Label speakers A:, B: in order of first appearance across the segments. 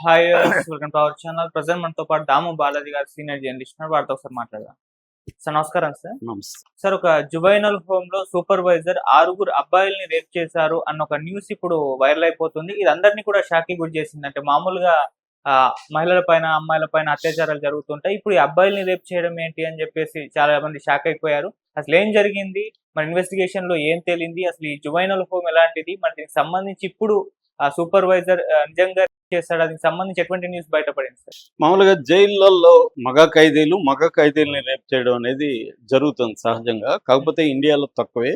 A: Hi welcome to our channel present మనతో పాటు దాము బాలాజీ గారు సీనియర్ జర్నలిస్ట్ వారితో ఒకసారి మాట్లాడదాం. సార్ నమస్కారం సార్. సార్ ఒక జువైనల్ హోమ్లో సూపర్వైజర్ ఆరుగురు అబ్బాయిల్ని రేప్ చేశారు అన్న ఒక న్యూస్ ఇప్పుడు వైరల్ అయిపోతుంది. ఇది అందరినీ కూడా షాక్ గురి చేసింది. అంటే మామూలుగా ఆ, మహిళల పైన అమ్మాయిల పైన అత్యాచారాలు జరుగుతుంటాయి. ఇప్పుడు ఈ అబ్బాయిల్ని రేప్ చేయడం ఏంటి అని చెప్పేసి చాలా మంది షాక్ అయిపోయారు. అసలు ఏం జరిగింది? మన ఇన్వెస్టిగేషన్లో ఏం తేలింది? అసలు ఈ జువైనల్ హోమ్ ఎలాంటిది? మరి దీనికి సంబంధించి ఇప్పుడు ఆ సూపర్వైజర్ నిజంగా చేస్తాడు. దానికి సంబంధించి ఎటువంటి న్యూస్ బయటపడింది సార్?
B: మామూలుగా జైళ్ళల్లో మగ ఖైదీలు మగ ఖైదీల్ని రేప్ చేయడం అనేది జరుగుతుంది సహజంగా. కాకపోతే ఇండియాలో తక్కువే.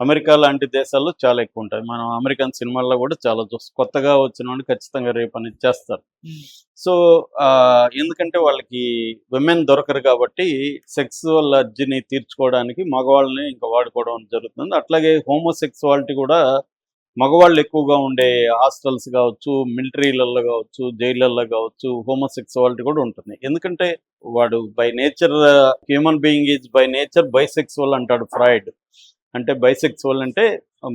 B: అమెరికా లాంటి దేశాల్లో చాలా ఎక్కువ ఉంటాయి. మనం అమెరికన్ సినిమాల్లో కూడా చాలా చూస్తాం కొత్తగా వచ్చిన వాడిని ఖచ్చితంగా రేప్ అనేది చేస్తారు. సో ఆ, ఎందుకంటే వాళ్ళకి విమెన్ దొరకరు కాబట్టి సెక్సువల్ అర్జీని తీర్చుకోవడానికి మగవాళ్ళని ఇంకా వాడుకోవడం జరుగుతుంది. అట్లాగే హోమోసెక్సువాలిటీ కూడా మగవాళ్ళు ఎక్కువగా ఉండే హాస్టల్స్ కావచ్చు మిలిటరీలలో కావచ్చు జైళ్ళల్లో కావచ్చు హోమోసెక్సువాలిటీ కూడా ఉంటుంది. ఎందుకంటే వాడు by nature human being is by nature bisexual అంటాడు ఫ్రాయిడ్. అంటే బైసెక్సువల్ అంటే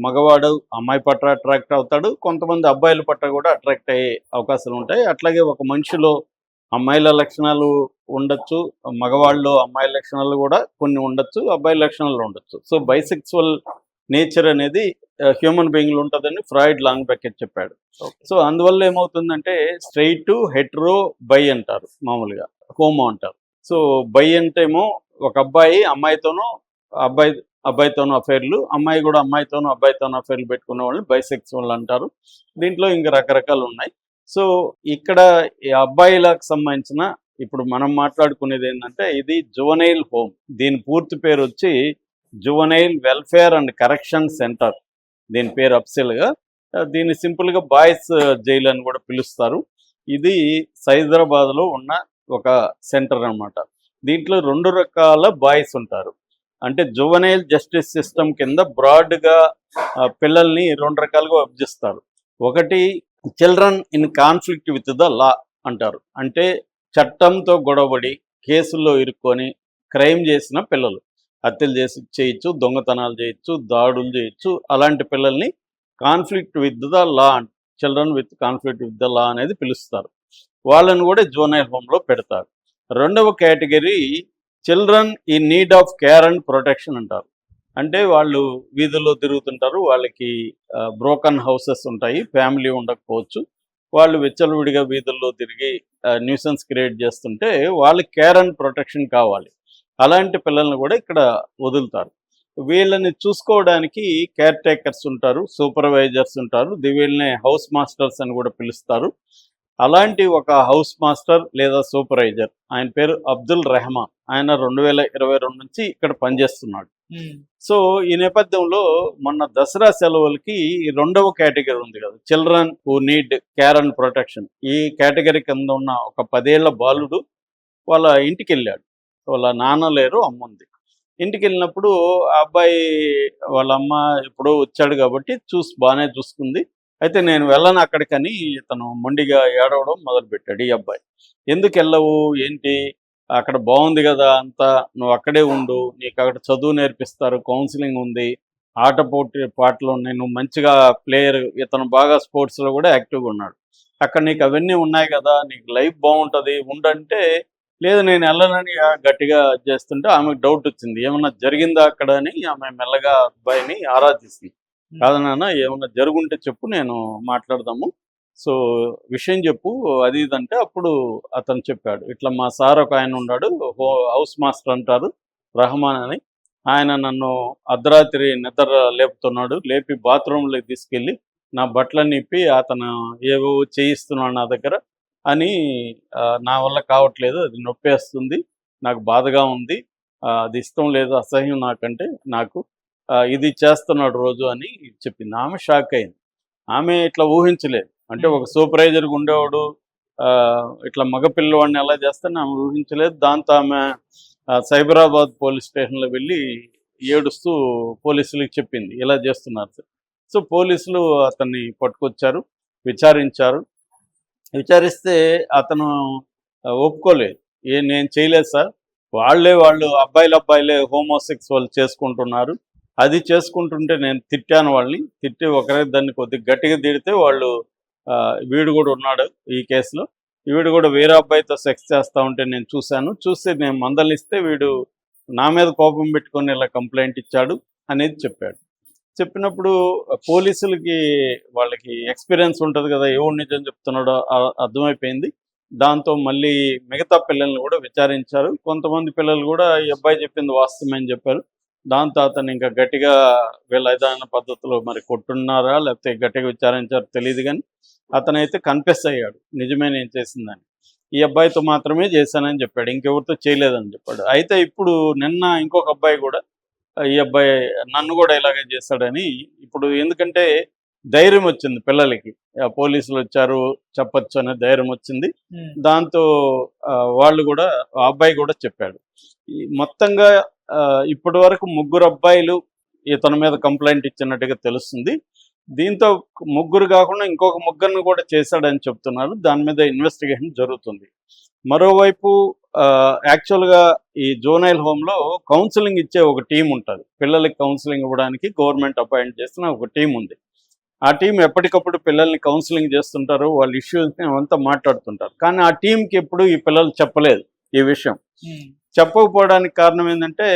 B: మగవాడు అమ్మాయి పట్ల అట్రాక్ట్ అవుతాడు కొంతమంది అబ్బాయిల పట్ల కూడా అట్రాక్ట్ అయ్యే అవకాశాలు ఉంటాయి. అట్లాగే ఒక మనిషిలో అమ్మాయిల లక్షణాలు ఉండొచ్చు మగవాళ్ళు అమ్మాయిల లక్షణాలు కూడా కొన్ని ఉండొచ్చు అబ్బాయిల లక్షణాలు ఉండొచ్చు. సో బైసెక్సువల్ నేచర్ అనేది హ్యూమన్ బీయింగ్లో ఉంటుందని ఫ్రాయిడ్ లాంగ్ బ్రాకెట్ చెప్పాడు. సో అందువల్ల ఏమవుతుందంటే స్ట్రైట్ హెట్రో బై అంటారు మామూలుగా హోమో అంటారు. సో బై అంటే ఏమో ఒక అబ్బాయి అమ్మాయితోనూ అబ్బాయి అబ్బాయితోనూ అఫైర్లు అమ్మాయి కూడా అమ్మాయితోనూ అబ్బాయితోనూ అఫైర్లు పెట్టుకునే వాళ్ళని బైసెక్సువల్ అంటారు. దీంట్లో ఇంకా రకరకాలు ఉన్నాయి. సో ఇక్కడ ఈ అబ్బాయిలకు సంబంధించిన ఇప్పుడు మనం మాట్లాడుకునేది ఏంటంటే ఇది జువనైల్ హోమ్ దీని పూర్తి పేరు వచ్చి juvenile welfare and correction centre దీని పేరు అప్సెల్గా దీన్ని సింపుల్గా బాయ్స్ జైలు అని కూడా పిలుస్తారు. ఇది సైదరాబాద్లో ఉన్న ఒక సెంటర్ అన్నమాట. దీంట్లో రెండు రకాల బాయ్స్ ఉంటారు. అంటే జువనైల్ జస్టిస్ సిస్టమ్ కింద బ్రాడ్గా పిల్లల్ని రెండు రకాలుగా విభజిస్తారు. ఒకటి children in conflict with the law అంటారు. అంటే చట్టంతో గొడవడి కేసుల్లో ఇరుక్కొని క్రైమ్ చేసిన పిల్లలు. హత్యలు చేసి చేయొచ్చు దొంగతనాలు చేయొచ్చు దాడులు చేయొచ్చు. అలాంటి పిల్లల్ని conflict with the law children with conflict with the law అనేది పిలుస్తారు. వాళ్ళని కూడా జోనైల్ హోమ్లో పెడతారు. రెండవ category children in need of care and protection అంటారు. అంటే వాళ్ళు వీధుల్లో తిరుగుతుంటారు వాళ్ళకి బ్రోకన్ హౌసెస్ ఉంటాయి ఫ్యామిలీ ఉండకపోవచ్చు. వాళ్ళు విచ్చలవిడిగా వీధుల్లో తిరిగి న్యూసెన్స్ క్రియేట్ చేస్తుంటే వాళ్ళకి కేర్ అండ్ ప్రొటెక్షన్ కావాలి. అలాంటి పిల్లల్ని కూడా ఇక్కడ వదులుతారు. వీళ్ళని చూసుకోవడానికి కేర్ టేకర్స్ ఉంటారు సూపర్వైజర్స్ ఉంటారు. ది- వీళ్ళని హౌస్ మాస్టర్స్ అని కూడా పిలుస్తారు. అలాంటి ఒక హౌస్ మాస్టర్ లేదా సూపర్వైజర్ ఆయన పేరు అబ్దుల్ రెహమాన్. ఆయన రెండు వేల ఇరవై రెండు నుంచి ఇక్కడ పనిచేస్తున్నాడు. సో ఈ నేపథ్యంలో మొన్న దసరా సెలవులకి రెండవ కేటగిరీ ఉంది కదా children who need care and protection ఈ కేటగిరీ కింద ఉన్న ఒక పదేళ్ళ బాలుడు వాళ్ళ ఇంటికి వెళ్ళాడు. వాళ్ళ నాన్న లేరు అమ్మ ఉంది. ఇంటికి వెళ్ళినప్పుడు ఆ అబ్బాయి వాళ్ళ అమ్మ ఎప్పుడో వచ్చాడు కాబట్టి చూసి బాగానే చూసుకుంది. అయితే నేను వెళ్ళను అక్కడికని ఇతను మొండిగా ఏడవడం మొదలుపెట్టాడు ఈ అబ్బాయి. ఎందుకు వెళ్ళవు? ఏంటి? అక్కడ బాగుంది కదా అంతా. నువ్వు అక్కడే ఉండు. నీకు అక్కడ చదువు నేర్పిస్తారు కౌన్సిలింగ్ ఉంది. ఆట పోటీ పాటలు ఉన్నాయి. నువ్వు మంచిగా ప్లేయర్ ఇతను బాగా స్పోర్ట్స్లో కూడా యాక్టివ్గా ఉన్నాడు. అక్కడ నీకు అవన్నీ ఉన్నాయి కదా. నీకు లైఫ్ బాగుంటుంది. ఉండంటే లేదు నేను వెళ్ళనని గట్టిగా చేస్తుంటే ఆమెకు డౌట్ వచ్చింది. ఏమన్నా జరిగిందా అక్కడ అని ఆమె మెల్లగా అబ్బాయిని ఆరాధిస్తుంది. కాదు నాన్న ఏమన్నా జరుగుంటే చెప్పు నేను మాట్లాడదాము. సో విషయం చెప్పు అది ఇది అంటే అప్పుడు అతను చెప్పాడు. ఇట్లా మా సార్ ఒక ఆయన ఉన్నాడు హో- హౌస్ మాస్టర్ అంటారు రహమాన్ అని. ఆయన నన్ను అర్ధరాత్రి నిద్ర లేపుతున్నాడు లేపి బాత్రూంలోకి తీసుకెళ్ళి నా బట్టలన్నీ ఇప్పి అతను ఏవో చేయిస్తున్నాడు నా దగ్గర. అని నా వల్ల కావట్లేదు. అది నొప్పేస్తుంది. నాకు బాధగా ఉంది. అది ఇష్టం లేదు అసహ్యం నాకంటే నాకు. ఇది చేస్తున్నాడు రోజు అని చెప్పింది. ఆమె షాక్ అయింది. ఆమె ఇట్లా ఊహించలేదు. అంటే ఒక సూపర్వైజర్గా ఉండేవాడు ఇట్లా మగ పిల్లవాడిని ఎలా చేస్తానని ఆమె ఊహించలేదు. దాంతో ఆమె సైబరాబాద్ పోలీస్ స్టేషన్లో వెళ్ళి ఏడుస్తూ పోలీసులకు చెప్పింది. ఇలా చేస్తున్నారు సో పోలీసులు అతన్ని పట్టుకొచ్చారు విచారించారు. విచారిస్తే అతను ఒప్పుకోలేదు. ఏ నేను చేయలేదు సార్. వాళ్ళే వాళ్ళు అబ్బాయిలు అబ్బాయిలే హోమోసెక్స్ వాళ్ళు చేసుకుంటున్నారు. అది చేసుకుంటుంటే నేను తిట్టాను వాళ్ళని. తిట్టి ఒకరే దాన్ని కొద్దిగా గట్టిగా తిడితే వాళ్ళు ఆ, వీడు కూడా ఉన్నాడు ఈ కేసులో. వీడు కూడా వేరే అబ్బాయితో సెక్స్ చేస్తా ఉంటే నేను చూశాను. చూస్తే నేను మందలిస్తే వీడు నా మీద కోపం పెట్టుకొని ఇలా కంప్లైంట్ ఇచ్చాడు అనేది చెప్పాడు. చెప్పినప్పుడు పోలీసులకి వాళ్ళకి ఎక్స్పీరియన్స్ ఉంటుంది కదా ఎవరు నిజం చెప్తున్నాడో అర్థమైపోయింది. దాంతో మళ్ళీ మిగతా పిల్లల్ని కూడా విచారించారు. కొంతమంది పిల్లలు కూడా ఈ అబ్బాయి చెప్పింది వాస్తవమే అని చెప్పారు. దాంతో అతను ఇంకా గట్టిగా వీళ్ళ ఏదైనా పద్ధతిలో మరి కొట్టున్నారా లేకపోతే గట్టిగా విచారించారో తెలియదు కానీ అతనైతే కన్ఫెస్ అయ్యాడు. నిజమే నేను చేసిందని. ఈ అబ్బాయితో మాత్రమే చేశానని చెప్పాడు. ఇంకెవరితో చేయలేదని చెప్పాడు. అయితే ఇప్పుడు నిన్న ఇంకొక అబ్బాయి కూడా ఈ అబ్బాయి నన్ను కూడా ఇలాగే చేశాడని ఇప్పుడు ఎందుకంటే ధైర్యం వచ్చింది పిల్లలకి. పోలీసులు వచ్చారు చెప్పొచ్చు అనే ధైర్యం వచ్చింది. దాంతో వాళ్ళు కూడా ఆ అబ్బాయి కూడా చెప్పాడు. మొత్తంగా ఇప్పటి వరకు ముగ్గురు అబ్బాయిలు ఇతని మీద కంప్లైంట్ ఇచ్చినట్టుగా తెలుస్తుంది. దీంతో ముగ్గురు కాకుండా ఇంకొక ముగ్గురిని కూడా చేశాడని చెప్తున్నారు. దాని మీద ఇన్వెస్టిగేషన్ జరుగుతుంది. మరోవైపు యాక్చువల్గా ఈ జోనైల్ హోమ్లో కౌన్సిలింగ్ ఇచ్చే ఒక టీం ఉంటుంది. పిల్లలకి కౌన్సిలింగ్ ఇవ్వడానికి గవర్నమెంట్ అపాయింట్ చేసిన ఒక టీం ఉంది. ఆ టీం ఎప్పటికప్పుడు పిల్లల్ని కౌన్సిలింగ్ చేస్తుంటారు వాళ్ళ ఇష్యూస్ని అంతా మాట్లాడుతుంటారు. కానీ ఆ టీంకి ఎప్పుడు ఈ పిల్లలు చెప్పలేదు ఈ విషయం. చెప్పకపోవడానికి కారణం ఏంటంటే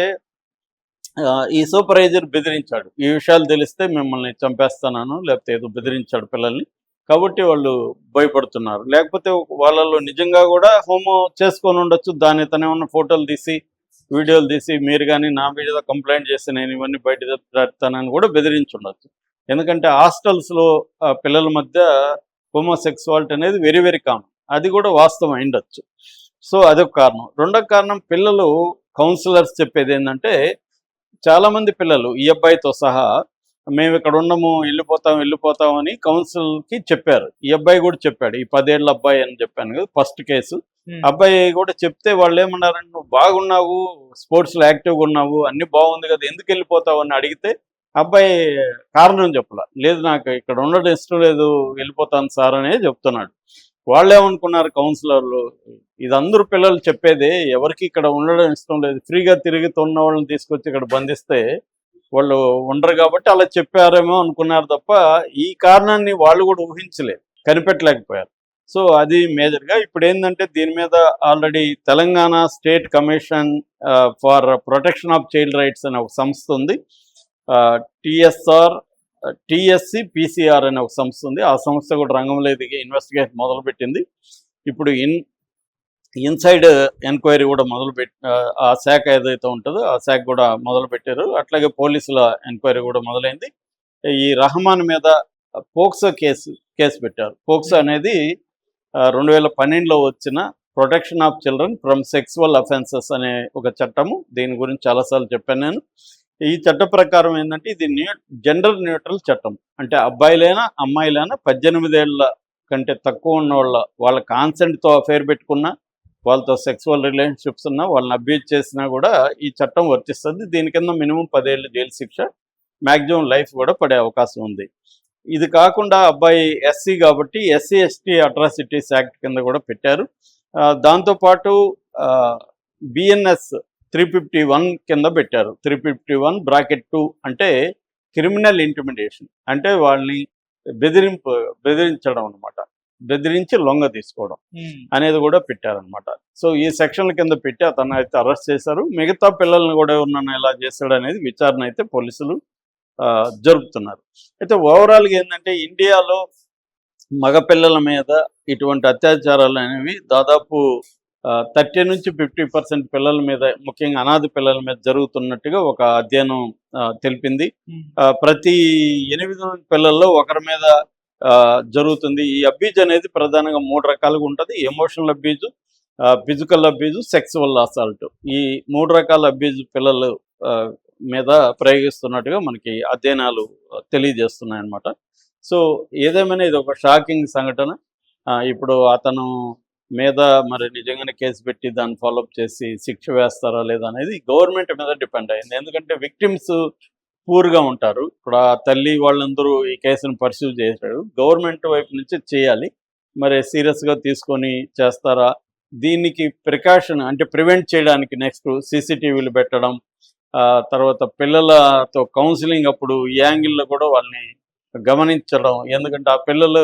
B: ఈ సూపర్వైజర్ బెదిరించాడు. ఈ విషయాలు తెలిస్తే మిమ్మల్ని చంపేస్తాను లేకపోతే ఏదో బెదిరించాడు పిల్లల్ని. కాబట్టి వాళ్ళు భయపడుతున్నారు. లేకపోతే వాళ్ళలో నిజంగా కూడా హోమో చేసుకొని ఉండొచ్చు. దాని తనే ఉన్న ఫోటోలు తీసి వీడియోలు తీసి మీరు కానీ నా మీద కంప్లైంట్ చేస్తే నేను ఇవన్నీ బయట పెడతానని కూడా బెదిరించి ఉండొచ్చు. ఎందుకంటే హాస్టల్స్లో పిల్లల మధ్య హోమోసెక్సువాలిటీ అనేది వెరీ వెరీ కామన్. అది కూడా వాస్తవం అయిండొచ్చు. సో అదొక కారణం. రెండో కారణం పిల్లలు కౌన్సిలర్స్ చెప్పేది ఏంటంటే చాలా మంది పిల్లలు ఈ అబ్బాయితో సహా మేము ఇక్కడ ఉండము వెళ్ళిపోతాం వెళ్ళిపోతాం అని కౌన్సిల్కి చెప్పారు. ఈ అబ్బాయి కూడా చెప్పాడు. ఈ పదేళ్ళ అబ్బాయి అని చెప్పాను కదా ఫస్ట్ కేసు. అబ్బాయి కూడా చెప్తే వాళ్ళు ఏమన్నారంటే నువ్వు బాగున్నావు స్పోర్ట్స్లో యాక్టివ్గా ఉన్నావు అన్ని బాగుంది కదా ఎందుకు వెళ్ళిపోతావు? అని అడిగితే అబ్బాయి కారణం చెప్పలా. లేదు నాకు ఇక్కడ ఉండడం ఇష్టం లేదు వెళ్ళిపోతాను సార్ అనే చెప్తున్నాడు. వాళ్ళు ఏమనుకున్నారు కౌన్సిలర్లు? ఇది అందరూ పిల్లలు చెప్పేది ఎవరికి ఇక్కడ ఉండడం ఇష్టం లేదు ఫ్రీగా తిరుగుతున్న వాళ్ళని తీసుకొచ్చి ఇక్కడ బంధిస్తే వాళ్ళు ఉండరు కాబట్టి అలా చెప్పారేమో అనుకున్నారు తప్ప ఈ కారణాన్ని వాళ్ళు కూడా ఊహించలేదు కనిపెట్టలేకపోయారు. సో అది మేజర్గా ఇప్పుడు ఏంటంటే దీని మీద already Telangana state commission for protection of child rights అనే ఒక సంస్థ ఉంది. టిఎస్ఆర్ టిఎస్సి పిసిఆర్ అనే ఒక సంస్థ ఉంది. ఆ సంస్థ కూడా రంగంలో దిగి ఇన్వెస్టిగేషన్ మొదలుపెట్టింది. ఇప్పుడు ఇన్ ఇన్సైడ్ ఎంక్వైరీ కూడా మొదలు పెట్టి ఆ శాఖ ఏదైతే ఉంటుందో ఆ శాఖ కూడా మొదలు పెట్టారు. అట్లాగే పోలీసుల ఎంక్వైరీ కూడా మొదలైంది. ఈ రహమాన్ మీద పోక్సో కేసు కేసు పెట్టారు. పోక్సో అనేది రెండు వేల పన్నెండులో వచ్చిన protection of children from sexual offences అనే ఒక చట్టము. దీని గురించి చాలాసార్లు చెప్పాను నేను. ఈ చట్ట ప్రకారం ఏంటంటే ఇది న్యూ జెండర్ న్యూట్రల్ చట్టం. అంటే అబ్బాయిలైనా అమ్మాయిలైనా పద్దెనిమిది ఏళ్ళ కంటే తక్కువ ఉన్న వాళ్ళ వాళ్ళ కాన్సెంట్తో అఫేర్ పెట్టుకున్నా వాళ్ళతో సెక్సువల్ రిలేషన్షిప్స్ ఉన్నా వాళ్ళని అబ్యూజ్ చేసినా కూడా ఈ చట్టం వర్తిస్తుంది. దీని కింద మినిమం పదేళ్ళు జైలు శిక్ష మ్యాక్సిమం లైఫ్ కూడా పడే అవకాశం ఉంది. ఇది కాకుండా అబ్బాయి ఎస్సీ కాబట్టి ఎస్సీ ఎస్టీ అట్రాసిటీస్ యాక్ట్ కింద కూడా పెట్టారు. దాంతోపాటు బిఎన్ఎస్ త్రీ ఫిఫ్టీ వన్ కింద పెట్టారు. Three fifty one bracket two అంటే క్రిమినల్ ఇంటిమిడేషన్ అంటే వాళ్ళని బెదిరింపు బెదిరించడం అనమాట బెదిరించి లొంగ తీసుకోవడం అనేది కూడా పెట్టారనమాట సో ఈ సెక్షన్ల కింద పెట్టి అతను అయితే అరెస్ట్ చేశారు. మిగతా పిల్లల్ని కూడా ఎవరినైనా ఎలా చేశాడు అనేది విచారణ అయితే పోలీసులు ఆ, జరుపుతున్నారు. అయితే ఓవరాల్గా ఏంటంటే ఇండియాలో మగపిల్లల మీద ఇటువంటి అత్యాచారాలు అనేవి దాదాపు థర్టీ నుంచి ఫిఫ్టీ పర్సెంట్ పిల్లల మీద ముఖ్యంగా అనాథ పిల్లల మీద జరుగుతున్నట్టుగా ఒక అధ్యయనం తెలిపింది. ప్రతి ఎనిమిది మంది పిల్లల్లో ఒకరి మీద జరుగుతుంది. ఈ అబ్బీజ్ అనేది ప్రధానంగా మూడు రకాలుగా ఉంటుంది. Emotional abuse physical abuse sexual assault. ఈ మూడు రకాల అబ్బీజు పిల్లలు ఆ, మీద ప్రయోగిస్తున్నట్టుగా మనకి అధ్యయనాలు తెలియజేస్తున్నాయి అన్నమాట సో ఏదేమైనా ఇది ఒక షాకింగ్ సంఘటన. ఇప్పుడు అతను మీద మరి నిజంగానే కేసు పెట్టి దాన్ని ఫాలోఅప్ చేసి శిక్ష వేస్తారా లేదా అనేది గవర్నమెంట్ మీద డిపెండ్ అయింది. ఎందుకంటే విక్టిమ్స్ పూర్గా ఉంటారు. ఇప్పుడు ఆ తల్లి వాళ్ళందరూ ఈ కేసును పర్సూ చేశారు. గవర్నమెంట్ వైపు నుంచి చేయాలి. మరి సీరియస్గా తీసుకొని చేస్తారా? దీనికి ప్రికాషన్ అంటే ప్రివెంట్ చేయడానికి నెక్స్ట్ సీసీటీవీలు పెట్టడం ఆ, తర్వాత పిల్లలతో కౌన్సిలింగ్ అప్పుడు ఈ యాంగిల్లో కూడా వాళ్ళని గమనించడం. ఎందుకంటే ఆ పిల్లలు